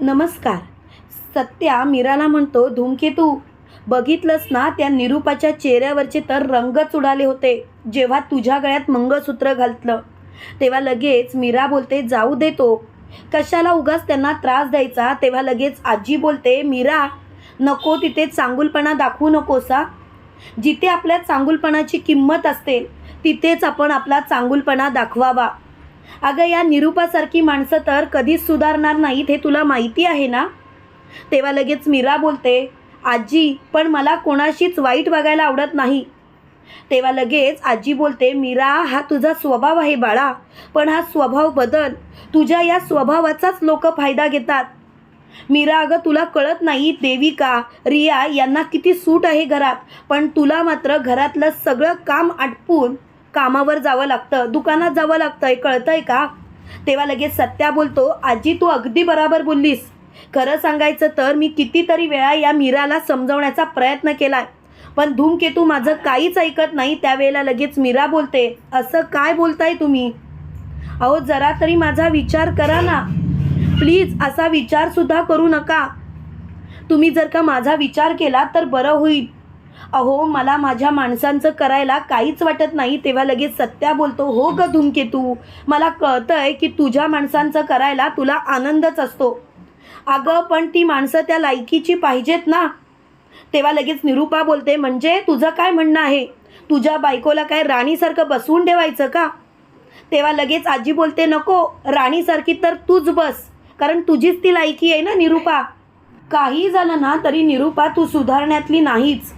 नमस्कार. सत्या मीराला म्हणतो धूमकेतू. बघितलंस ना त्या निरूपाच्या चेहऱ्यावरचे तर रंगच उडाले होते. जेव्हा तुझ्या गळ्यात मंगळसूत्र घातलं तेव्हा लगेच मीरा बोलते जाऊ देतो कशाला उगाच त्यांना त्रास द्यायचा? तेव्हा लगेच आजी बोलते मीरा नको तिथे चांगुलपणा दाखवू नकोसा जिथे आपल्या चांगुलपणाची किंमत असते तिथेच आपण आपला चांगुलपणा दाखवावा. अगं या निरूपासारखी माणसं तर कधीच सुधारणार नाहीत हे तुला माहिती आहे ना? तेव्हा लगेच मीरा बोलते आजी पण मला कोणाशीच वाईट वागायला आवडत नाही. तेव्हा लगेच आजी बोलते मीरा हा तुझा स्वभाव आहे बाळा पण हा स्वभाव बदल. तुझ्या या स्वभावाचाच लोक फायदा घेतात. मीरा अगं तुला कळत नाही देविका रिया यांना किती सूट आहे घरात पण तुला मात्र घरातलं सगळं काम आटपून कामावर जावं लागतं दुकानात जावं लागतंय कळतंय का? तेव्हा लगेच सत्या बोलतो आजी तू अगदी बराबर बोललीस. खरं सांगायचं तर मी कितीतरी वेळा या मीराला समजवण्याचा प्रयत्न केलाय. पण धूमकेतू माझं काहीच ऐकत नाही त्यावेळेला लगेच मीरा बोलते असं काय बोलताय तुम्ही? अहो जरा तरी माझा विचार करा ना. प्लीज असा विचारसुद्धा करू नका. तुम्ही जर का माझा विचार केला तर बरं होईल. अहो मला माझ्या माणसांचं करायला काहीच वाटत नाही तेव्हा लगेच सत्या बोलतो हो ग धूमकेतू मला कळतंय की तुझ्या माणसांचं करायला तुला आनंदच असतो. अगं पण ती माणसं त्या लायकीची पाहिजेत ना. तेव्हा लगेच निरूपा बोलते म्हणजे तुझं काय म्हणणं आहे? तुझ्या बायकोला काय राणीसारखं बसवून ठेवायचं का? तेव्हा लगेच आजी बोलते नको राणीसारखी तर तूच बस कारण तुझीच ती लायकी आहे ना निरूपा. काही झालं ना तरी निरूपा तू सुधारण्यातली नाहीच.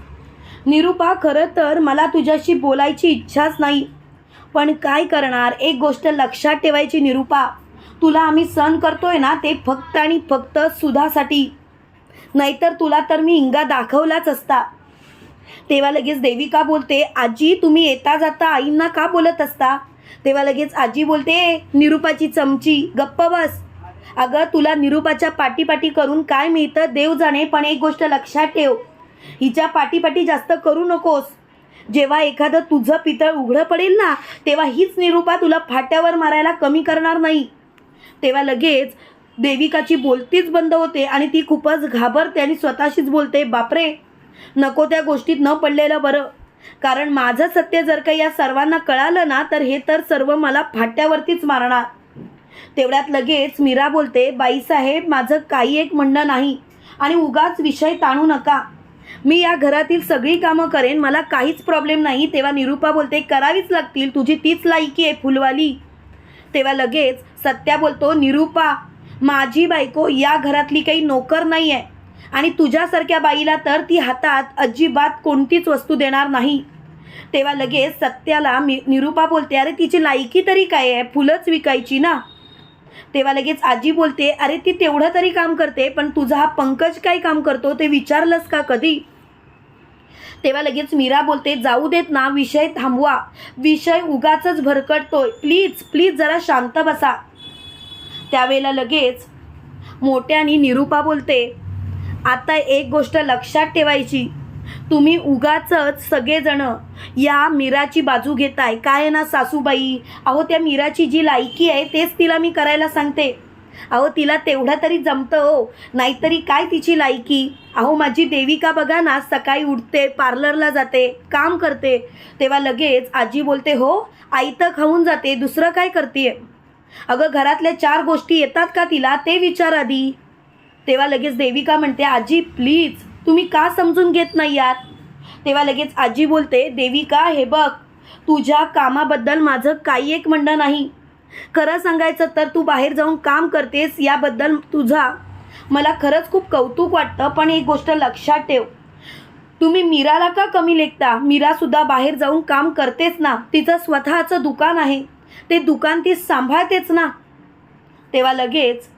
निरूपा खरं तर मला तुझ्याशी बोलायची इच्छाच नाही. पण काय करणार? एक गोष्ट लक्षात ठेवायची निरूपा. तुला आम्ही सण करतोय ना ते फक्त आणि फक्त सुधासाठी. नाहीतर तुला तर मी इंगा दाखवलाच असता. तेव्हा लगेच देवी का बोलते? आजी तुम्ही येता जाता आईंना का बोलत असता? तेव्हा लगेच आजी बोलते निरूपाची चमची गप्प बस. अगं तुला निरूपाच्या पाठीपाठी करून काय मिळतं देव जाणे पण एक गोष्ट लक्षात ठेव. हिच्या पाठीपाठी जास्त करू नकोस. जेव्हा एखादं तुझं पितळ उघडं पडेल ना तेव्हा हीच निरूपा तुला फाट्यावर मारायला कमी करणार नाही. तेव्हा लगेच देविकाची बोलतीच बंद होते आणि ती खूपच घाबरते आणि स्वतःशीच बोलते बापरे नको त्या गोष्टीत न पडलेलं बरं. कारण माझं सत्य जर का या सर्वांना कळालं ना तर हे तर सर्व मला फाट्यावरतीच मारणार. तेवढ्यात लगेच मीरा बोलते बाईसाहेब माझं काही एक म्हणणं नाही आणि उगाच विषय ताणू नका. मी या घरातील सगळी कामं करेन मला काहीच प्रॉब्लेम नाही. तेव्हा निरूपा बोलते करावीच लागतील तुझी तीच लायकी आहे फुलवाली. तेव्हा लगेच सत्या बोलतो निरूपा माझी बायको या घरातली काही नोकर नाही आहे आणि तुझ्यासारख्या बाईला तर ती हातात अजिबात कोणतीच वस्तू देणार नाही. तेव्हा लगेच सत्याला मी निरूपा बोलते अरे तिची लायकी तरी काय आहे? फुलंच विकायची ना. तेव्हा लगेच आजी बोलते अरे ती तेवढं तरी काम करते पण तुझा हा पंकज काय काम करतो ते विचारलंस का कधी? तेव्हा लगेच मीरा बोलते जाऊ देत ना विषय थांबवा. विषय उगाचच भरकटतोय. प्लीज प्लीज जरा शांत बसा. त्यावेळेला लगेच मोठ्यानी निरूपा बोलते आता एक गोष्ट लक्षात ठेवायची. तुम्ही उगाचच सगळेजण या मीराची बाजू घेताय. काय आहे ना सासूबाई? अहो त्या मीराची जी लायकी आहे तेच तिला मी करायला सांगते. अहो तिला तेवढं तरी जमतं हो. नाहीतरी काय तिची लायकी? अहो माझी देविका बघा ना सकाळी उठते पार्लरला जाते काम करते. तेव्हा लगेच आजी बोलते हो आई तर खाऊन जाते दुसरं काय करते अगं घरातल्या चार गोष्टी येतात का तिला ते विचार आधी. तेव्हा लगेच देविका म्हणते आजी प्लीज तुम्ही का समजून घेत नाही यात तेव्हा लगेच आजी बोलते देविका हे बघ तुझ्या कामाबद्दल माझं काही एक म्हणणं नाही. खरं सांगायचं तर तू बाहेर जाऊन काम करतेस याबद्दल तुझा मला खरंच खूप कौतुक वाटतं पण एक गोष्ट लक्षात ठेव. तुम्ही मीराला का कमी लेखता? मीरासुद्धा बाहेर जाऊन काम करतेच ना. तिचं स्वतःचं दुकान आहे. ते दुकान ती सांभाळतेच ना. तेव्हा लगेच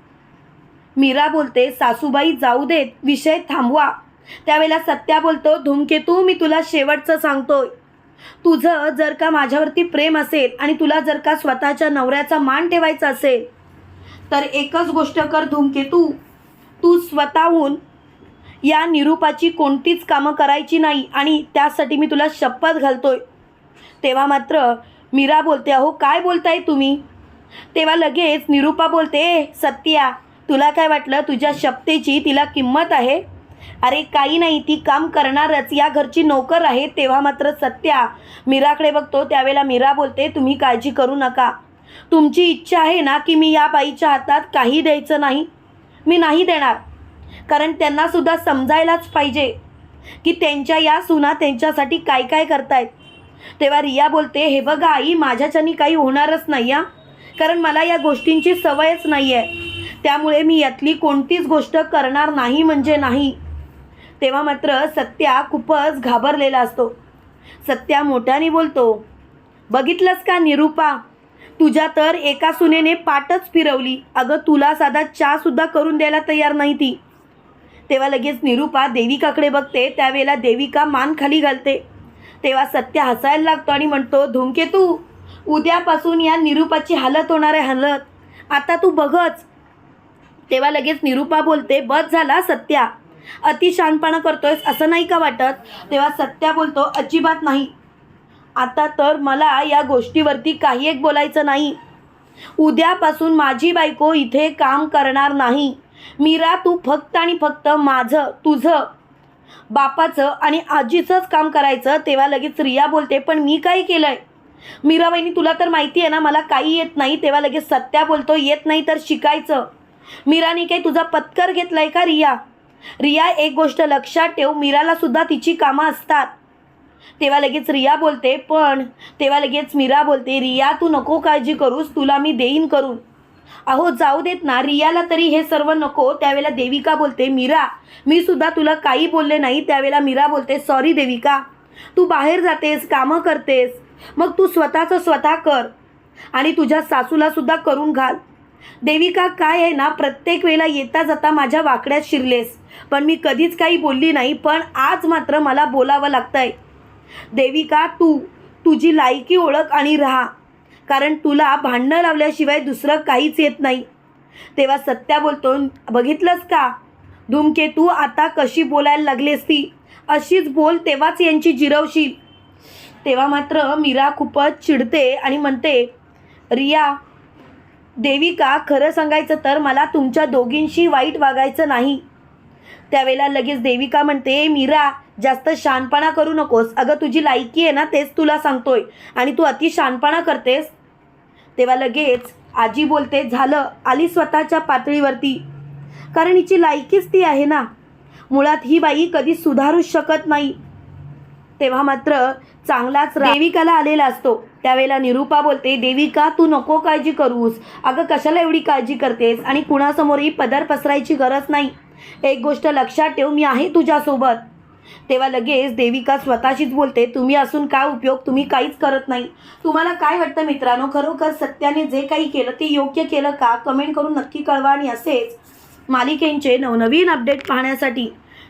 मीरा बोलते सासूबाई जाऊ देत. विषय थांबवा. त्यावेळेला सत्या बोलतो धूमकेतू मी तुला शेवटचं सांगतोय. तुझं जर का माझ्यावरती प्रेम असेल आणि तुला जर का स्वतःच्या नवऱ्याचा मान ठेवायचा असेल तर एकच गोष्ट कर धूमकेतू तू. स्वतःहून या निरूपाची कोणतीच कामं करायची नाही आणि त्यासाठी मी तुला शपथ घालतोय. तेव्हा मात्र मीरा बोलते अहो काय बोलताय तुम्ही? तेव्हा लगेच निरूपा बोलते सत्या तुला काय वाटलं? तुझ्या शपथेची तिला किंमत आहे? अरे काही नाही ती काम करणारच. या घरची नोकर आहे तेव्हा मात्र सत्या. मीराकडे बघतो त्यावेळेला मीरा बोलते तुम्ही काळजी करू नका. तुमची इच्छा आहे ना की मी या बाईच्या हातात काही द्यायचं नाही? मी नाही देणार. कारण त्यांनासुद्धा समजायलाच पाहिजे की त्यांच्या या सुना त्यांच्यासाठी काय काय करतायत. तेव्हा रिया बोलते हे बघा आई माझ्याच्यानी काही होणारच नाही या कारण मला या गोष्टींची सवयच नाही आहे त्यामुळे मी यातली कोणतीच गोष्ट करणार नाही म्हणजे नाही. तेव्हा मात्र सत्या खूपच घाबरलेला असतो. सत्या मोठ्याने बोलतो बघितलंस का निरूपा? तुझ्या तर एका सुनेने पाटच फिरवली. अगं तुला साधा चहासुद्धा करून द्यायला तयार नाही ती. तेव्हा लगेच निरूपा देविकाकडे बघते. त्यावेळेला देविका मान खाली घालते. तेव्हा सत्य हसायला लागतो आणि म्हणतो धूमकेतू उद्यापासून या निरूपाची हालत होणार आहे हालत. आता तू बघच. तेव्हा लगेच निरूपा बोलते बस झाला सत्या. अति शहाणपणा करतोयस असं नाही का वाटत? तेव्हा सत्या बोलतो अजिबात नाही. आता तर मला या गोष्टीवरती काही एक बोलायचं नाही. उद्यापासून माझी बायको इथे काम करणार नाही. मीरा तू फक्त आणि फक्त माझं तुझं बापाचं आणि आजीचंच काम करायचं. तेव्हा लगेच रिया बोलते पण मी काय केलं आहे मीराबाईनी तुला तर माहिती आहे ना मला काही येत नाही. तेव्हा लगेच सत्या बोलतो येत नाही तर शिकायचं. मीराने काही तुझा पत्कर घेतलाय का रिया? रिया एक गोष्ट लक्षात ठेव मीराला सुद्धा तिची कामं असतात. तेव्हा लगेच रिया बोलते पण तेव्हा लगेच मीरा बोलते रिया तू नको काळजी करूस तुला मी देईन करून. अहो जाऊ देत ना रियाला तरी हे सर्व नको. त्यावेळेला देविका बोलते मीरा मी सुद्धा तुला काही बोलले नाही. त्यावेळेला मीरा बोलते सॉरी देविका तू बाहेर जातेस कामं करतेस मग तू स्वतःचं स्वतः कर आणि तुझ्या सासूला सुद्धा करून घाल. देविका काय आहे ना प्रत्येक वेळेला येता जाता माझ्या वाकड्यात शिरलेस. पण मी कधीच काही बोलली नाही पण आज मात्र मला बोलावं लागतंय. देविका तू तुझी लायकी ओळख आणि राहा. कारण तुला भांडणं लावल्याशिवाय दुसरं काहीच येत नाही. तेव्हा सत्या बोलतो बघितलंस का? धूमकेतू आता कशी बोलायला लागलीस ती? अशीच बोल तेव्हाच यांची जिरवशील. तेव्हा मात्र मीरा खूपच चिडते आणि म्हणते रिया देविका खरं सांगायचं तर मला तुमच्या दोघींशी वाईट वागायचं नाही. त्यावेळेला लगेच देविका म्हणते मीरा जास्त शानपणा करू नकोस. अगं तुझी लायकी आहे ना तेच तुला सांगतोय. आणि तू अति शानपणा करतेस. तेव्हा लगेच आजी बोलते झालं आली स्वतःच्या पातळीवरती. कारण हिची लायकीच ती आहे ना. मुळात ही बाई कधी सुधारूच शकत नाही. तेव्हा मात्र चांगलाच देविकाला आलेला असतो. त्यावेळेला निरूपा बोलते देविका तू नको काळजी करूस. अगं कशाला एवढी काळजी करतेस? आणि कुणासमोरही पदर पसरायची गरज नाही. एक गोष्ट लक्षात ठेव मी आहे तुझ्यासोबत. तेव्हा लगेच देविका स्वतःशीच बोलते तुम्ही असून काय उपयोग? तुम्ही काहीच करत नाही. तुम्हाला काय वाटतं मित्रांनो? खरोखर सत्याने जे काही केलं ते योग्य केलं का? कमेंट करून नक्की कळवा आणि असेच मालिकेंचे नवनवीन अपडेट पाहण्यासाठी